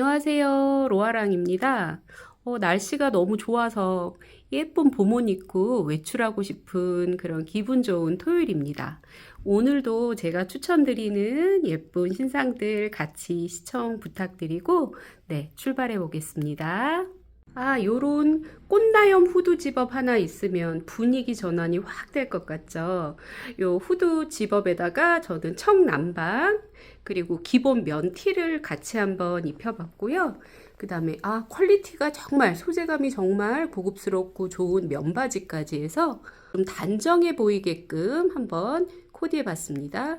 안녕하세요. 로아랑입니다. 어, 날씨가 너무 좋아서 예쁜 봄옷 입고 외출하고 싶은 그런 기분 좋은 토요일입니다. 오늘도 제가 추천드리는 예쁜 신상들 같이 시청 부탁드리고, 네, 출발해 보겠습니다. 아, 요런 꽃나염 후드 집업 하나 있으면 분위기 전환이 확 될 것 같죠? 요 후드 집업에다가 저는 청남방, 그리고 기본 면 티를 같이 한번 입혀봤고요. 그 다음에, 아, 퀄리티가 정말, 소재감이 정말 고급스럽고 좋은 면바지까지 해서 좀 단정해 보이게끔 한번 코디해 봤습니다.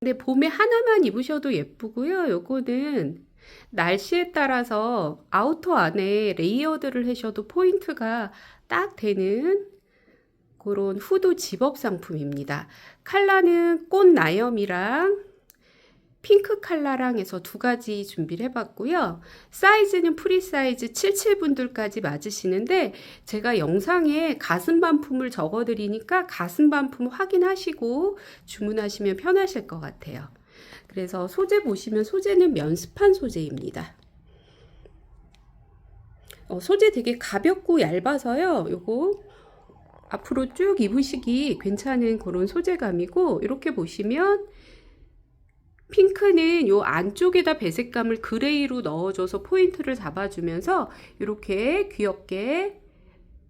근데 봄에 하나만 입으셔도 예쁘고요. 요거는 날씨에 따라서 아우터 안에 레이어드를 하셔도 포인트가 딱 되는 그런 후드 집업 상품입니다. 컬러는 꽃 나염이랑 핑크 컬러랑 해서 두 가지 준비를 해봤고요. 사이즈는 프리 사이즈 77분들까지 맞으시는데 제가 영상에 가슴 반품을 적어드리니까 가슴 반품 확인하시고 주문하시면 편하실 것 같아요. 그래서 소재 보시면 소재는 면스판 소재입니다. 어, 소재 되게 가볍고 얇아서요. 요거 앞으로 쭉 입으시기 괜찮은 그런 소재감이고 이렇게 보시면 핑크는 요 안쪽에다 배색감을 그레이로 넣어줘서 포인트를 잡아주면서 이렇게 귀엽게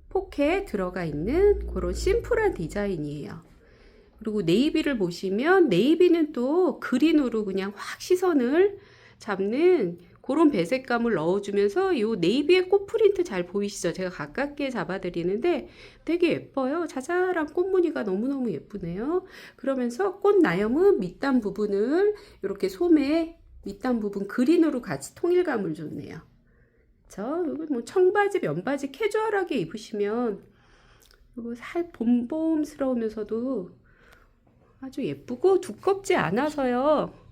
포켓 들어가 있는 그런 심플한 디자인이에요. 그리고 네이비를 보시면 네이비는 또 그린으로 그냥 확 시선을 잡는 그런 배색감을 넣어주면서 이 네이비의 꽃 프린트 잘 보이시죠? 제가 가깝게 잡아드리는데 되게 예뻐요. 자잘한 꽃무늬가 너무너무 예쁘네요. 그러면서 꽃 나염은 밑단 부분을 이렇게 소매 밑단 부분 그린으로 같이 통일감을 줬네요. 저 이거 뭐 청바지, 면바지 캐주얼하게 입으시면 이거 살 봄봄스러우면서도 아주 예쁘고 두껍지 않아서요.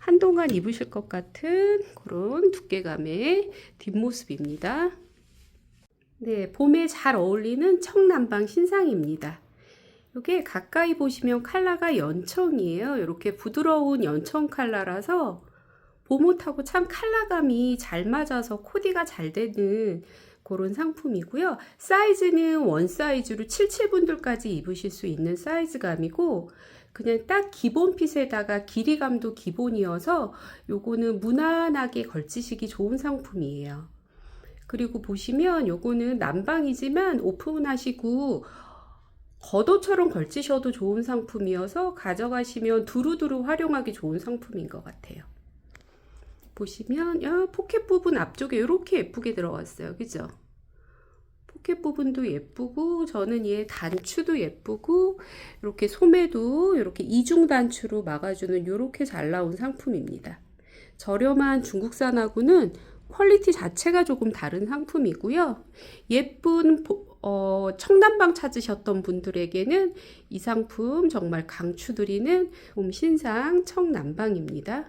한동안 입으실 것 같은 그런 두께감의 뒷모습입니다. 네, 봄에 잘 어울리는 청남방 신상입니다. 이게 가까이 보시면 컬러가 연청이에요. 이렇게 부드러운 연청 컬러라서 봄옷하고 참 컬러감이 잘 맞아서 코디가 잘 되는 그런 상품이고요. 사이즈는 원 사이즈로 77분들까지 입으실 수 있는 사이즈감이고 그냥 딱 기본 핏에다가 길이감도 기본이어서 요거는 무난하게 걸치시기 좋은 상품이에요. 그리고 보시면 요거는 난방이지만 오픈하시고 겉옷처럼 걸치셔도 좋은 상품이어서 가져가시면 두루두루 활용하기 좋은 상품인 것 같아요. 보시면 야, 포켓 부분 앞쪽에 이렇게 예쁘게 들어갔어요. 그죠? 포켓 부분도 예쁘고 저는 얘 단추도 예쁘고 이렇게 소매도 이렇게 이중 단추로 막아주는 이렇게 잘 나온 상품입니다. 저렴한 중국산하고는 퀄리티 자체가 조금 다른 상품이고요. 예쁜 어, 청담방 찾으셨던 분들에게는 이 상품 정말 강추드리는 봄 신상 청남방입니다.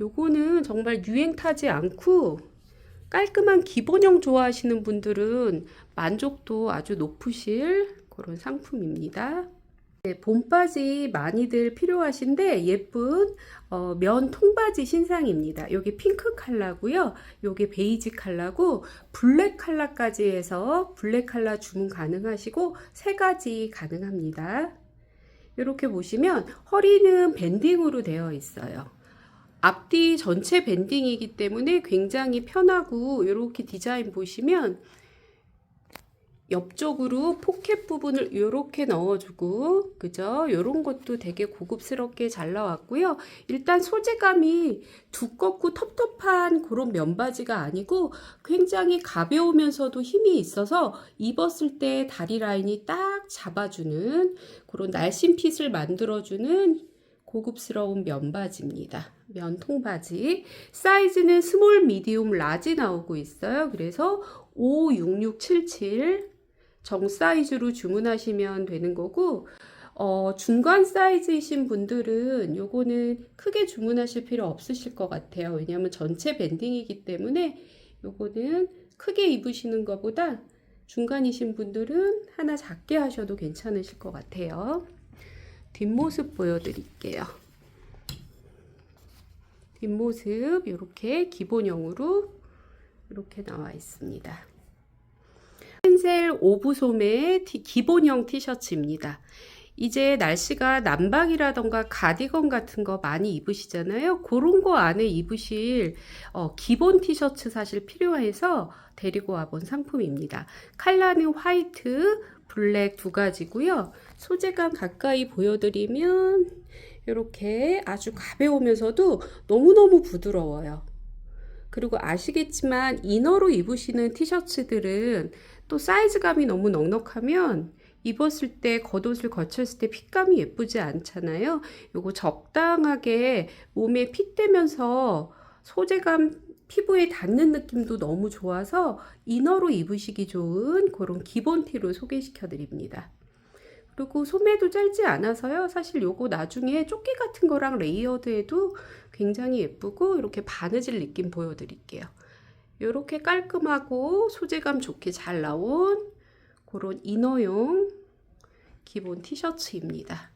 요거는 정말 유행 타지 않고 깔끔한 기본형 좋아하시는 분들은 만족도 아주 높으실 그런 상품입니다. 네, 봄바지 많이들 필요하신데 예쁜 어, 면 통바지 신상입니다. 여기 핑크 컬러고요. 요게 베이지 컬러고 블랙 컬러까지 해서 블랙 컬러 주문 가능하시고 세 가지 가능합니다. 이렇게 보시면 허리는 밴딩으로 되어 있어요. 앞뒤 전체 밴딩이기 때문에 굉장히 편하고 이렇게 디자인 보시면 옆쪽으로 포켓 부분을 이렇게 넣어주고 그죠? 이런 것도 되게 고급스럽게 잘 나왔고요. 일단 소재감이 두껍고 텁텁한 그런 면바지가 아니고 굉장히 가벼우면서도 힘이 있어서 입었을 때 다리 라인이 딱 잡아주는 그런 날씬 핏을 만들어주는 고급스러운 면바지입니다. 면 통바지. 사이즈는 스몰, 미디움, 라지 나오고 있어요. 그래서 56677 정 사이즈로 주문하시면 되는 거고, 어, 중간 사이즈이신 분들은 요거는 크게 주문하실 필요 없으실 것 같아요. 왜냐하면 전체 밴딩이기 때문에 요거는 크게 입으시는 것보다 중간이신 분들은 하나 작게 하셔도 괜찮으실 것 같아요. 뒷모습 보여드릴게요. 뒷모습 이렇게 기본형으로 이렇게 나와 있습니다. 펜셀 오브 소매 티- 기본형 티셔츠입니다. 이제 날씨가 난방이라던가 가디건 같은 거 많이 입으시잖아요. 그런 거 안에 입으실 어, 기본 티셔츠 사실 필요해서 데리고 와본 상품입니다. 컬러는 화이트, 블랙 두 가지고요. 소재감 가까이 보여드리면 이렇게 아주 가벼우면서도 너무너무 부드러워요. 그리고 아시겠지만 이너로 입으시는 티셔츠들은 또 사이즈감이 너무 넉넉하면 입었을 때 겉옷을 거쳤을 때 핏감이 예쁘지 않잖아요. 요거 적당하게 몸에 핏대면서 소재감 피부에 닿는 느낌도 너무 좋아서 이너로 입으시기 좋은 그런 기본 티로 소개시켜 드립니다. 그리고 소매도 짧지 않아서요. 사실 요거 나중에 조끼 같은 거랑 레이어드해도 굉장히 예쁘고 이렇게 바느질 느낌 보여드릴게요. 이렇게 깔끔하고 소재감 좋게 잘 나온 그런 이너용 기본 티셔츠입니다.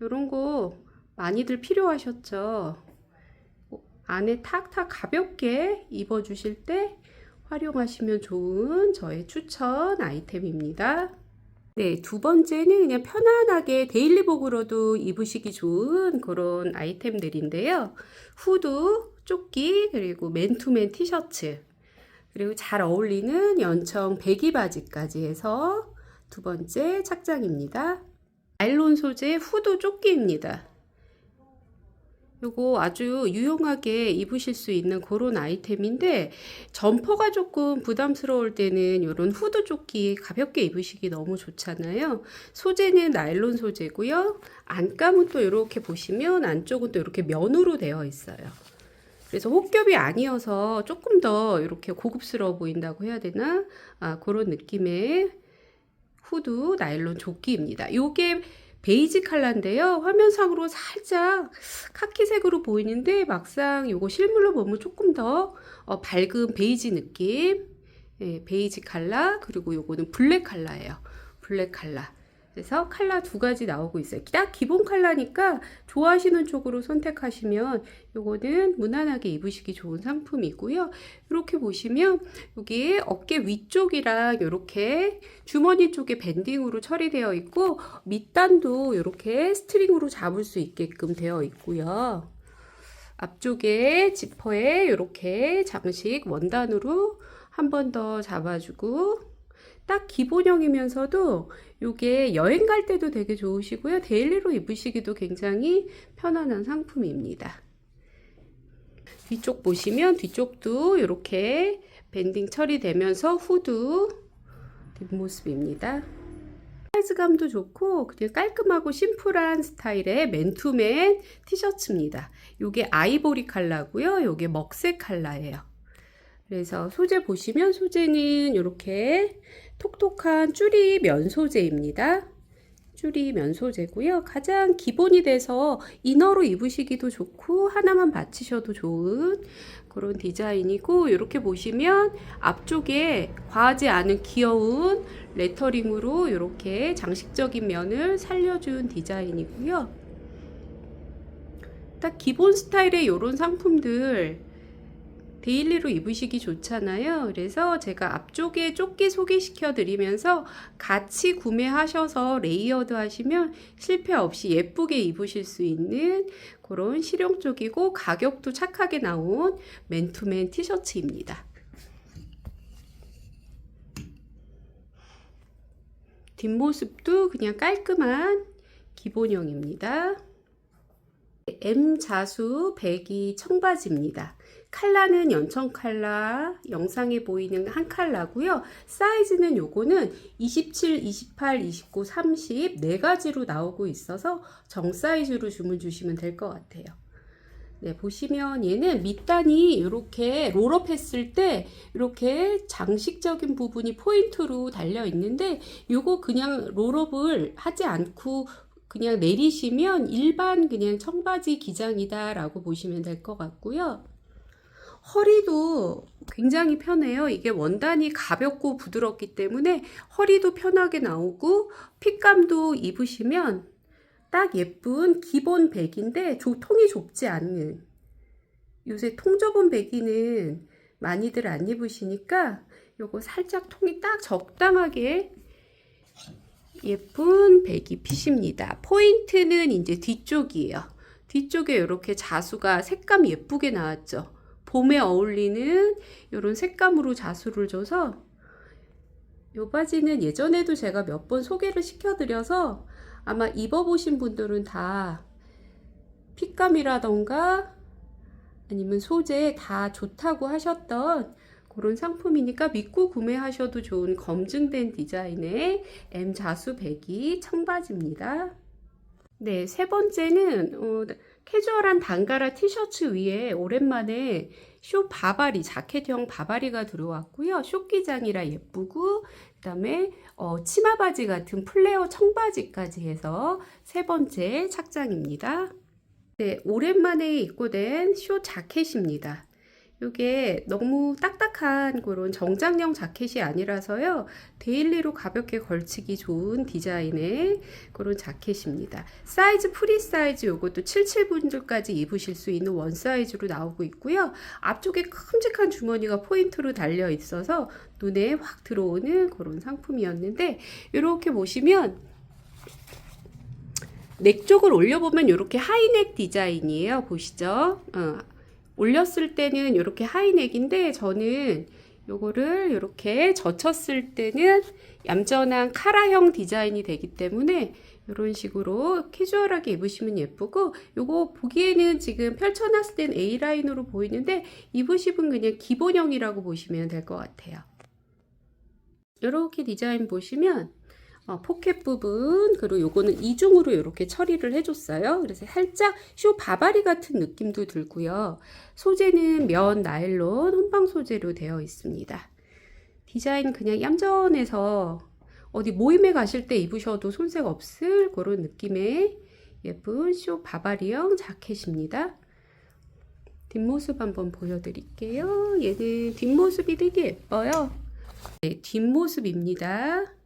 이런 거 많이들 필요하셨죠? 어, 안에 탁탁 가볍게 입어주실 때 활용하시면 좋은 저의 추천 아이템입니다. 네, 두 번째는 그냥 편안하게 데일리복으로도 입으시기 좋은 그런 아이템들인데요. 후드, 조끼, 그리고 맨투맨 티셔츠, 그리고 잘 어울리는 연청 배기 바지까지 해서 두 번째 착장입니다. 나일론 소재 후드 조끼입니다. 요거 아주 유용하게 입으실 수 있는 그런 아이템인데 점퍼가 조금 부담스러울 때는 이런 후드 조끼 가볍게 입으시기 너무 좋잖아요. 소재는 나일론 소재고요. 안감은 또 이렇게 보시면 안쪽은 또 이렇게 면으로 되어 있어요. 그래서 혹겹이 아니어서 조금 더 이렇게 고급스러워 보인다고 해야 되나? 아, 그런 느낌의 후드 나일론 조끼입니다. 요게 베이지 컬러인데요. 화면상으로 살짝 카키색으로 보이는데 막상 요거 실물로 보면 조금 더 어, 밝은 베이지 느낌. 예, 베이지 컬러 그리고 요거는 블랙 컬러예요. 블랙 컬러. 그래서 컬러 두 가지 나오고 있어요. 딱 기본 컬러니까 좋아하시는 쪽으로 선택하시면 요거는 무난하게 입으시기 좋은 상품이고요. 이렇게 보시면 여기 어깨 위쪽이랑 이렇게 주머니 쪽에 밴딩으로 처리되어 있고 밑단도 이렇게 스트링으로 잡을 수 있게끔 되어 있고요. 앞쪽에 지퍼에 이렇게 장식 원단으로 한 번 더 잡아주고 딱 기본형이면서도 이게 여행 갈 때도 되게 좋으시고요. 데일리로 입으시기도 굉장히 편안한 상품입니다. 뒤쪽 보시면 뒤쪽도 이렇게 밴딩 처리되면서 후드 뒷모습입니다. 사이즈감도 좋고 그냥 깔끔하고 심플한 스타일의 맨투맨 티셔츠입니다. 이게 아이보리 컬러고요. 이게 먹색 컬러예요. 그래서 소재 보시면 소재는 이렇게 톡톡한 쭈리 면 소재입니다. 쭈리 면 소재고요. 가장 기본이 돼서 이너로 입으시기도 좋고 하나만 받치셔도 좋은 그런 디자인이고 이렇게 보시면 앞쪽에 과하지 않은 귀여운 레터링으로 이렇게 장식적인 면을 살려준 디자인이고요. 딱 기본 스타일의 이런 상품들 데일리로 입으시기 좋잖아요. 그래서 제가 앞쪽에 조끼 소개시켜 드리면서 같이 구매하셔서 레이어드 하시면 실패 없이 예쁘게 입으실 수 있는 그런 실용적이고 가격도 착하게 나온 맨투맨 티셔츠입니다. 뒷모습도 그냥 깔끔한 기본형입니다. M 자수 배기 청바지입니다. 칼라는 연청 칼라, 영상에 보이는 한 칼라고요. 사이즈는 요거는 27, 28, 29, 30 네 가지로 나오고 있어서 정 사이즈로 주문 주시면 될 것 같아요. 네, 보시면 얘는 밑단이 이렇게 롤업 했을 때 이렇게 장식적인 부분이 포인트로 달려 있는데 요거 그냥 롤업을 하지 않고 그냥 내리시면 일반 그냥 청바지 기장이다 라고 보시면 될 것 같고요. 허리도 굉장히 편해요. 이게 원단이 가볍고 부드럽기 때문에 허리도 편하게 나오고 핏감도 입으시면 딱 예쁜 기본 백인데 조, 통이 좁지 않는 요새 통접은 배기는 많이들 안 입으시니까 요거 살짝 통이 딱 적당하게 예쁜 배기 핏입니다. 포인트는 이제 뒤쪽이에요. 뒤쪽에 이렇게 자수가 색감 예쁘게 나왔죠. 봄에 어울리는 이런 색감으로 자수를 줘서 요 바지는 예전에도 제가 몇 번 소개를 시켜드려서 아마 입어보신 분들은 다 핏감이라던가 아니면 소재 다 좋다고 하셨던 그런 상품이니까 믿고 구매하셔도 좋은 검증된 디자인의 M 자수 배기 청바지입니다. 네, 세 번째는 어, 캐주얼한 단가라 티셔츠 위에 오랜만에 쇼 바바리 자켓형 바바리가 들어왔고요. 쇼기장이라 예쁘고 그다음에 어, 치마 바지 같은 플레어 청바지까지 해서 세 번째 착장입니다. 네, 오랜만에 입고 된 쇼 자켓입니다. 이게 너무 딱딱한 그런 정장용 자켓이 아니라서요. 데일리로 가볍게 걸치기 좋은 디자인의 그런 자켓입니다. 사이즈 프리 사이즈 요것도 77분들까지 입으실 수 있는 원 사이즈로 나오고 있고요. 앞쪽에 큼직한 주머니가 포인트로 달려 있어서 눈에 확 들어오는 그런 상품이었는데 이렇게 보시면 넥 쪽을 올려보면 이렇게 하이넥 디자인이에요. 보시죠. 어, 올렸을 때는 이렇게 하이넥인데 저는 요거를 이렇게 젖혔을 때는 얌전한 카라형 디자인이 되기 때문에 이런 식으로 캐주얼하게 입으시면 예쁘고 요거 보기에는 지금 펼쳐놨을 땐 A라인으로 보이는데 입으시면 그냥 기본형이라고 보시면 될 것 같아요. 이렇게 디자인 보시면 어, 포켓 부분 그리고 요거는 이중으로 이렇게 처리를 해줬어요. 그래서 살짝 쇼 바바리 같은 느낌도 들고요. 소재는 면 나일론 혼방 소재로 되어 있습니다. 디자인 그냥 얌전해서 어디 모임에 가실 때 입으셔도 손색 없을 그런 느낌의 예쁜 쇼 바바리형 자켓입니다. 뒷모습 한번 보여드릴게요. 얘는 뒷모습이 되게 예뻐요. 네, 뒷모습입니다.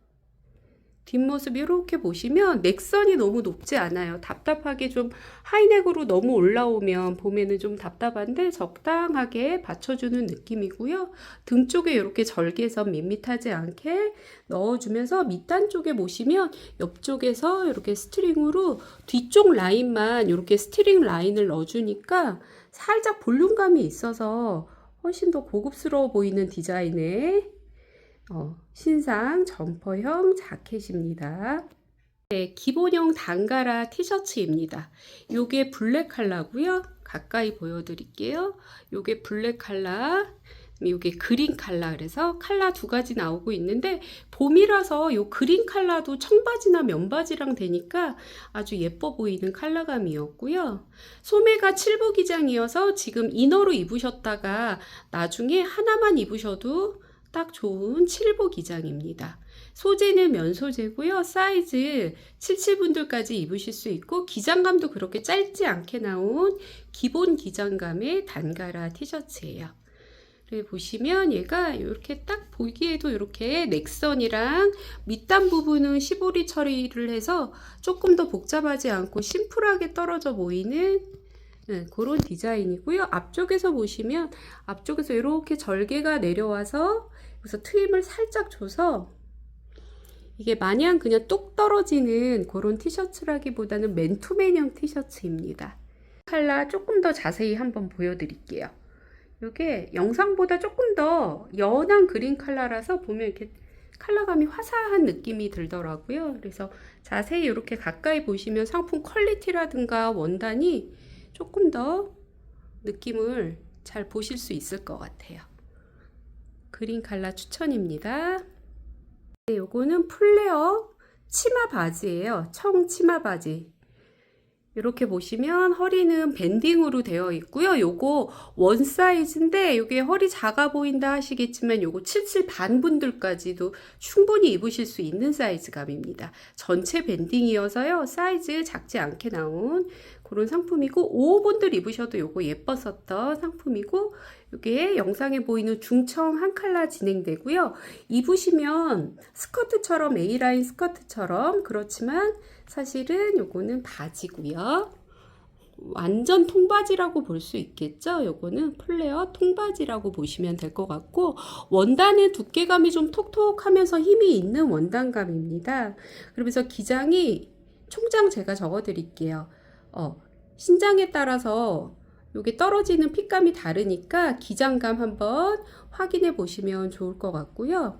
뒷모습 이렇게 보시면 넥선이 너무 높지 않아요. 답답하게 좀 하이넥으로 너무 올라오면 봄에는 좀 답답한데 적당하게 받쳐주는 느낌이고요. 등 쪽에 이렇게 절개선 밋밋하지 않게 넣어주면서 밑단 쪽에 보시면 옆쪽에서 이렇게 스트링으로 뒤쪽 라인만 이렇게 스트링 라인을 넣어주니까 살짝 볼륨감이 있어서 훨씬 더 고급스러워 보이는 디자인의 어, 신상 점퍼형 자켓입니다. 네, 기본형 단가라 티셔츠입니다. 요게 블랙 컬러고요. 가까이 보여드릴게요. 요게 블랙 컬러, 요게 그린 컬러 그래서 컬러 두 가지 나오고 있는데 봄이라서 요 그린 컬러도 청바지나 면바지랑 되니까 아주 예뻐 보이는 컬러감이었고요. 소매가 7부 기장이어서 지금 이너로 입으셨다가 나중에 하나만 입으셔도 딱 좋은 7보 기장입니다. 소재는 면 소재고요. 사이즈 77분들까지 입으실 수 있고 기장감도 그렇게 짧지 않게 나온 기본 기장감의 단가라 티셔츠예요. 보시면 얘가 이렇게 딱 보기에도 이렇게 넥선이랑 밑단 부분은 시보리 처리를 해서 조금 더 복잡하지 않고 심플하게 떨어져 보이는 네, 그런 디자인이고요. 앞쪽에서 보시면 앞쪽에서 이렇게 절개가 내려와서 그래서 트임을 살짝 줘서 이게 마냥 그냥 뚝 떨어지는 그런 티셔츠라기보다는 맨투맨형 티셔츠입니다. 컬러 조금 더 자세히 한번 보여드릴게요. 이게 영상보다 조금 더 연한 그린 컬러라서 보면 이렇게 컬러감이 화사한 느낌이 들더라고요. 그래서 자세히 이렇게 가까이 보시면 상품 퀄리티라든가 원단이 조금 더 느낌을 잘 보실 수 있을 것 같아요. 그린 컬러 추천입니다. 네, 요거는 플레어 치마 바지예요. 청 치마 바지. 이렇게 보시면 허리는 밴딩으로 되어 있고요. 요거 원 사이즈인데 요게 허리 작아 보인다 하시겠지만 요거 77 반 분들까지도 충분히 입으실 수 있는 사이즈감입니다. 전체 밴딩이어서요. 사이즈 작지 않게 나온 그런 상품이고 5호분들 입으셔도 요거 예뻤었던 상품이고 이게 영상에 보이는 중청 한 칼라 진행되고요. 입으시면 스커트처럼 A라인 스커트처럼 그렇지만 사실은 요거는 바지고요. 완전 통바지라고 볼 수 있겠죠. 요거는 플레어 통바지라고 보시면 될 것 같고 원단의 두께감이 좀 톡톡하면서 힘이 있는 원단감입니다. 그러면서 기장이 총장 제가 적어 드릴게요. 어, 신장에 따라서 요게 떨어지는 핏감이 다르니까 기장감 한번 확인해 보시면 좋을 것 같고요.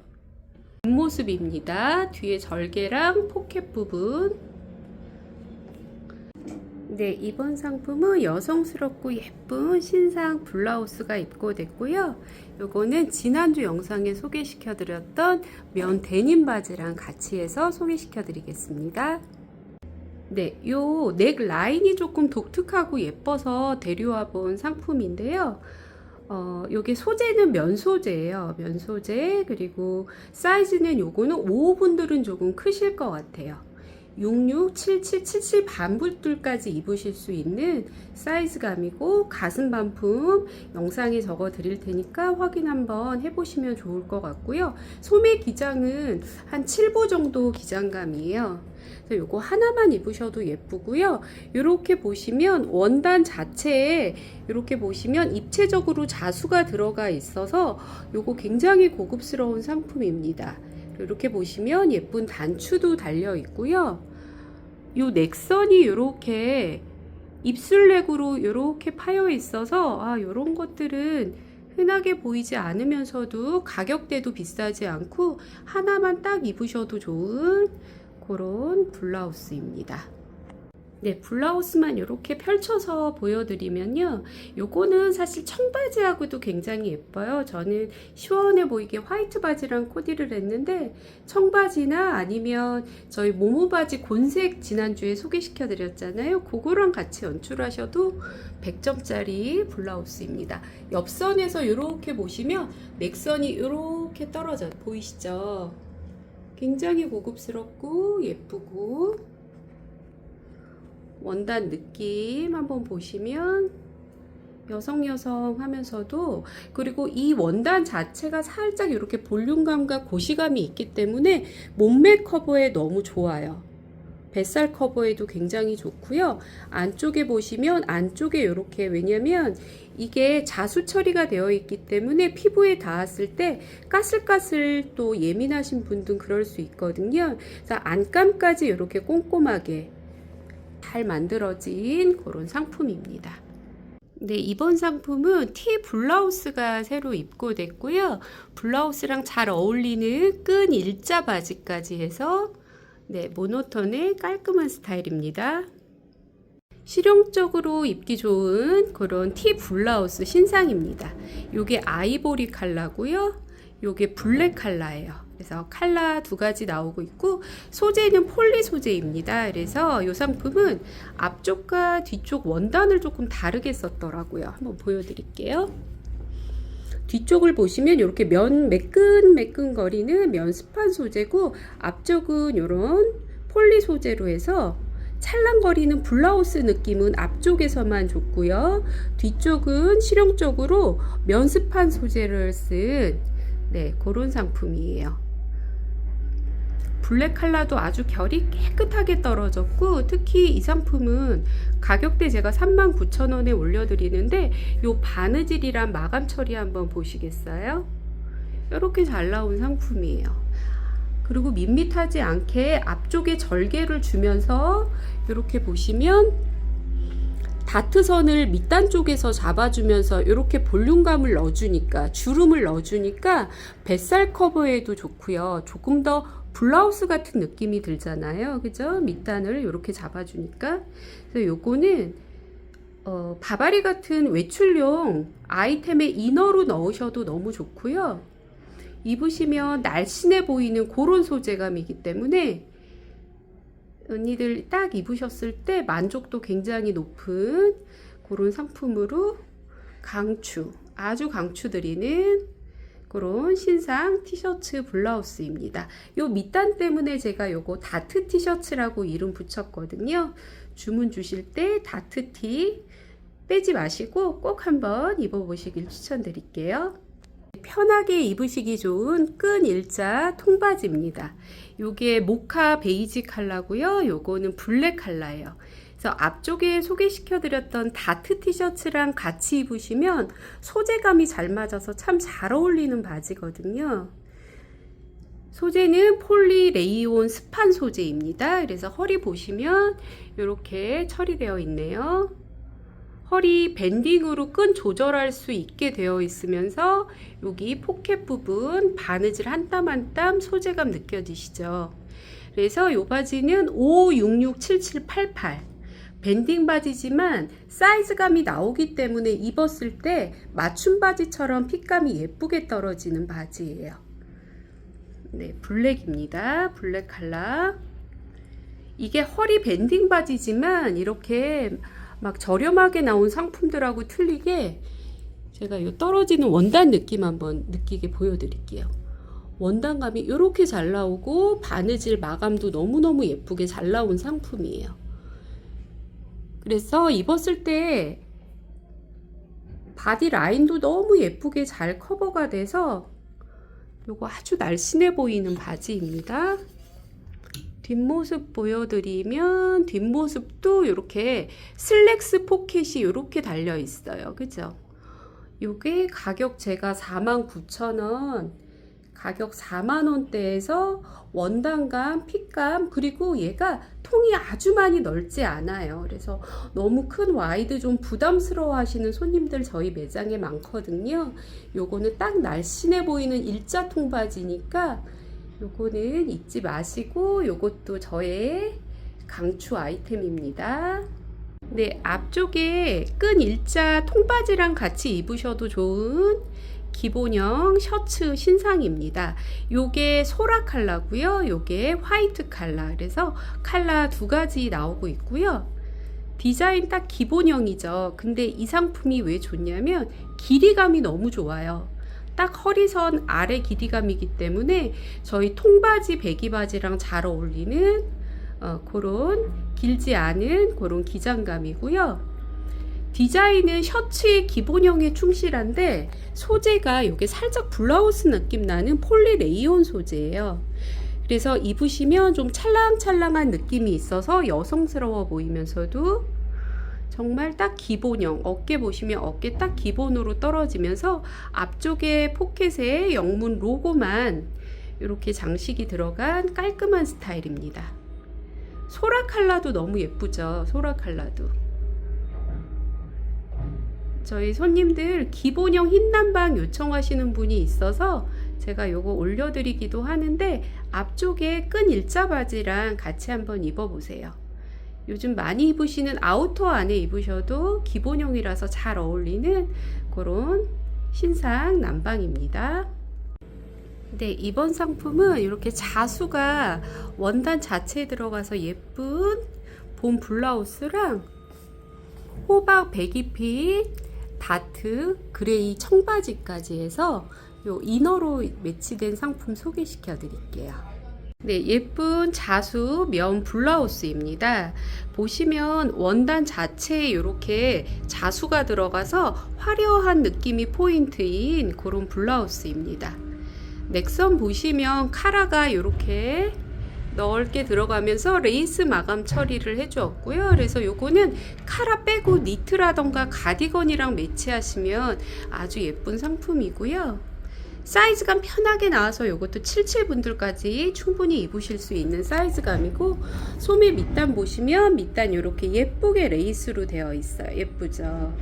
뒷모습입니다. 뒤에 절개랑 포켓 부분. 네, 이번 상품은 여성스럽고 예쁜 신상 블라우스가 입고됐고요. 요거는 지난주 영상에 소개시켜 드렸던 면 데님 바지랑 같이 해서 소개시켜 드리겠습니다. 네, 요 넥 라인이 조금 독특하고 예뻐서 데려와 본 상품인데요. 어, 요게 소재는 면 소재예요. 면 소재. 그리고 사이즈는 요거는 55분들은 조금 크실 것 같아요. 66, 77, 77 반불들까지 입으실 수 있는 사이즈감이고 가슴 반품 영상에 적어 드릴 테니까 확인 한번 해보시면 좋을 것 같고요. 소매 기장은 한 7부 정도 기장감이에요. 그래서 요거 하나만 입으셔도 예쁘고요. 이렇게 보시면 원단 자체에 이렇게 보시면 입체적으로 자수가 들어가 있어서 요거 굉장히 고급스러운 상품입니다. 이렇게 보시면 예쁜 단추도 달려 있고요. 요 넥선이 이렇게 입술렉으로 이렇게 파여 있어서 아 요런 것들은 흔하게 보이지 않으면서도 가격대도 비싸지 않고 하나만 딱 입으셔도 좋은 그런 블라우스입니다. 네, 블라우스만 이렇게 펼쳐서 보여드리면요. 요거는 사실 청바지하고도 굉장히 예뻐요. 저는 시원해 보이게 화이트 바지랑 코디를 했는데 청바지나 아니면 저희 모모 바지 곤색 지난주에 소개시켜 드렸잖아요. 그거랑 같이 연출하셔도 100점짜리 블라우스입니다. 옆선에서 이렇게 보시면 넥선이 이렇게 떨어져 보이시죠? 굉장히 고급스럽고 예쁘고 원단 느낌 한번 보시면 여성 여성 하면서도 그리고 이 원단 자체가 살짝 이렇게 볼륨감과 고시감이 있기 때문에 몸매 커버에 너무 좋아요. 뱃살 커버에도 굉장히 좋고요. 안쪽에 보시면 안쪽에 이렇게 왜냐면 이게 자수 처리가 되어 있기 때문에 피부에 닿았을 때 까슬까슬 또 예민하신 분들은 그럴 수 있거든요. 그래서 안감까지 이렇게 꼼꼼하게 잘 만들어진 그런 상품입니다. 네, 이번 상품은 티 블라우스가 새로 입고됐고요. 블라우스랑 잘 어울리는 끈 일자 바지까지 해서 네, 모노톤의 깔끔한 스타일입니다. 실용적으로 입기 좋은 그런 티 블라우스 신상입니다. 요게 아이보리 컬러고요. 요게 블랙 컬러예요. 그래서 컬러 두 가지 나오고 있고 소재는 폴리 소재입니다. 그래서 이 상품은 앞쪽과 뒤쪽 원단을 조금 다르게 썼더라고요. 한번 보여드릴게요. 뒤쪽을 보시면 이렇게 면 매끈매끈 거리는 면 스판 소재고 앞쪽은 이런 폴리 소재로 해서 찰랑거리는 블라우스 느낌은 앞쪽에서만 좋고요. 뒤쪽은 실용적으로 면스판 소재를 쓴 네, 그런 상품이에요. 블랙 컬러도 아주 결이 깨끗하게 떨어졌고 특히 이 상품은 가격대 제가 39,000원에 올려드리는데 요 바느질이랑 마감 처리 한번 보시겠어요? 이렇게 잘 나온 상품이에요. 그리고 밋밋하지 않게 앞쪽에 절개를 주면서 이렇게 보시면 다트선을 밑단 쪽에서 잡아주면서 이렇게 볼륨감을 넣어주니까 주름을 넣어주니까 뱃살 커버에도 좋고요. 조금 더 블라우스 같은 느낌이 들잖아요. 그죠? 밑단을 이렇게 잡아주니까. 그래서 요거는 어, 바바리 같은 외출용 아이템에 이너로 넣으셔도 너무 좋고요. 입으시면 날씬해 보이는 그런 소재감이기 때문에 언니들 딱 입으셨을 때 만족도 굉장히 높은 그런 상품으로 강추, 아주 강추드리는 그런 신상 티셔츠 블라우스입니다. 요 밑단 때문에 제가 요거 다트 티셔츠라고 이름 붙였거든요. 주문 주실 때 다트 티 빼지 마시고 꼭 한번 입어보시길 추천드릴게요. 편하게 입으시기 좋은 끈 일자 통바지입니다. 요게 모카 베이지 컬러고요. 요거는 블랙 컬러예요. 그래서 앞쪽에 소개시켜드렸던 다트 티셔츠랑 같이 입으시면 소재감이 잘 맞아서 참 잘 어울리는 바지거든요. 소재는 폴리레이온 스판 소재입니다. 그래서 허리 보시면 이렇게 처리되어 있네요. 허리 밴딩으로 끈 조절할 수 있게 되어 있으면서 여기 포켓 부분 바느질 한 땀 한 땀 소재감 느껴지시죠? 그래서 이 바지는 55667788 밴딩 바지지만 사이즈감이 나오기 때문에 입었을 때 맞춤 바지처럼 핏감이 예쁘게 떨어지는 바지예요. 네, 블랙입니다. 블랙 컬러. 이게 허리 밴딩 바지지만 이렇게 막 저렴하게 나온 상품들하고 틀리게 제가 이 떨어지는 원단 느낌 한번 느끼게 보여드릴게요. 원단감이 이렇게 잘 나오고 바느질 마감도 너무너무 예쁘게 잘 나온 상품이에요. 그래서 입었을 때 바디 라인도 너무 예쁘게 잘 커버가 돼서 이거 아주 날씬해 보이는 바지입니다. 뒷모습 보여드리면 뒷모습도 이렇게 슬랙스 포켓이 이렇게 달려 있어요. 그죠? 요게 가격 제가 49,000원 가격 4만원대에서 원단감, 핏감, 그리고 얘가 통이 아주 많이 넓지 않아요. 그래서 너무 큰 와이드 좀 부담스러워 하시는 손님들 저희 매장에 많거든요. 요거는 딱 날씬해 보이는 일자 통바지니까 요거는 잊지 마시고 요것도 저의 강추 아이템입니다. 네, 앞쪽에 끈 일자 통바지랑 같이 입으셔도 좋은 기본형 셔츠 신상입니다. 요게 소라 컬러고요. 요게 화이트 컬러. 그래서 컬러 두 가지 나오고 있고요. 디자인 딱 기본형이죠. 근데 이 상품이 왜 좋냐면 길이감이 너무 좋아요. 딱 허리선 아래 길이감이기 때문에 저희 통바지 배기바지랑 잘 어울리는 어, 그런 길지 않은 그런 기장감이고요. 디자인은 셔츠의 기본형에 충실한데 소재가 이게 살짝 블라우스 느낌 나는 폴리레이온 소재예요. 그래서 입으시면 좀 찰랑찰랑한 느낌이 있어서 여성스러워 보이면서도 정말 딱 기본형 어깨 보시면 어깨 딱 기본으로 떨어지면서 앞쪽에 포켓에 영문 로고만 이렇게 장식이 들어간 깔끔한 스타일입니다. 소라 칼라도 너무 예쁘죠. 소라 칼라도. 저희 손님들 기본형 흰 난방 요청하시는 분이 있어서 제가 요거 올려드리기도 하는데 앞쪽에 끈 일자 바지랑 같이 한번 입어보세요. 요즘 많이 입으시는 아우터 안에 입으셔도 기본형이라서 잘 어울리는 그런 신상 난방입니다. 네, 이번 상품은 이렇게 자수가 원단 자체에 들어가서 예쁜 봄 블라우스랑 호박 배기핏 다트 그레이 청바지까지 해서 요 이너로 매치된 상품 소개시켜 드릴게요. 네, 예쁜 자수 면 블라우스입니다. 보시면 원단 자체에 이렇게 자수가 들어가서 화려한 느낌이 포인트인 그런 블라우스입니다. 넥선 보시면 카라가 이렇게 넓게 들어가면서 레이스 마감 처리를 해주었고요. 그래서 요거는 카라 빼고 니트라던가 가디건이랑 매치하시면 아주 예쁜 상품이고요. 사이즈감 편하게 나와서 요것도 77분들까지 충분히 입으실 수 있는 사이즈감이고 소매 밑단 보시면 밑단 이렇게 예쁘게 레이스로 되어 있어요. 예쁘죠?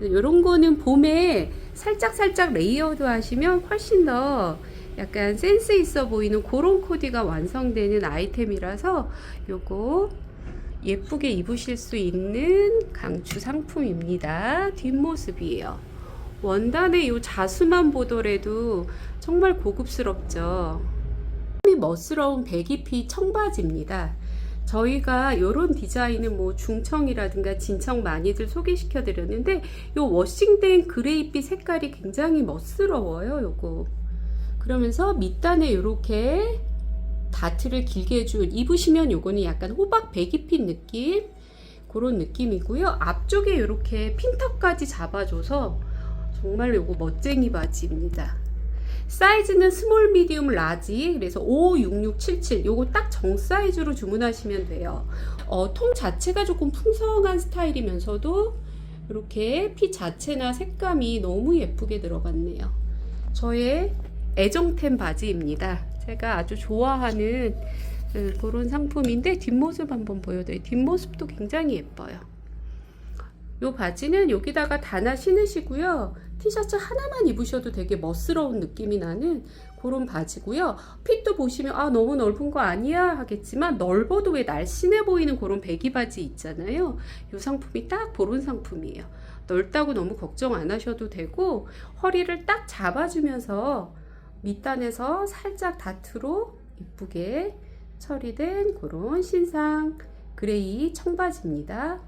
이런 거는 봄에 살짝살짝 레이어드 하시면 훨씬 더 약간 센스 있어 보이는 그런 코디가 완성되는 아이템이라서 요거 예쁘게 입으실 수 있는 강추 상품입니다. 뒷모습이에요. 원단의 이 자수만 보더라도 정말 고급스럽죠. 멋스러운 배기피 청바지입니다. 저희가 이런 디자인은 뭐 중청이라든가 진청 많이들 소개시켜 드렸는데 이 워싱된 그레이빛 색깔이 굉장히 멋스러워요. 요거. 그러면서 밑단에 이렇게 다트를 길게 해준 입으시면 요거는 약간 호박 배기핀 느낌 그런 느낌이고요. 앞쪽에 이렇게 핀턱까지 잡아줘서 정말 요거 멋쟁이 바지입니다. 사이즈는 스몰, 미디움, 라지. 그래서 5, 6, 6, 7, 7. 요거 딱 정 사이즈로 주문하시면 돼요. 어, 통 자체가 조금 풍성한 스타일이면서도 이렇게 핏 자체나 색감이 너무 예쁘게 들어갔네요. 저의 애정템 바지입니다. 제가 아주 좋아하는 음, 그런 상품인데 뒷모습 한번 보여드려요. 뒷모습도 굉장히 예뻐요. 요 바지는 여기다가 단화 신으시고요. 티셔츠 하나만 입으셔도 되게 멋스러운 느낌이 나는 그런 바지고요. 핏도 보시면 아 너무 넓은 거 아니야 하겠지만 넓어도 왜 날씬해 보이는 그런 배기 바지 있잖아요. 이 상품이 딱 그런 상품이에요. 넓다고 너무 걱정 안 하셔도 되고 허리를 딱 잡아주면서 밑단에서 살짝 다트로 이쁘게 처리된 그런 신상 그레이 청바지입니다.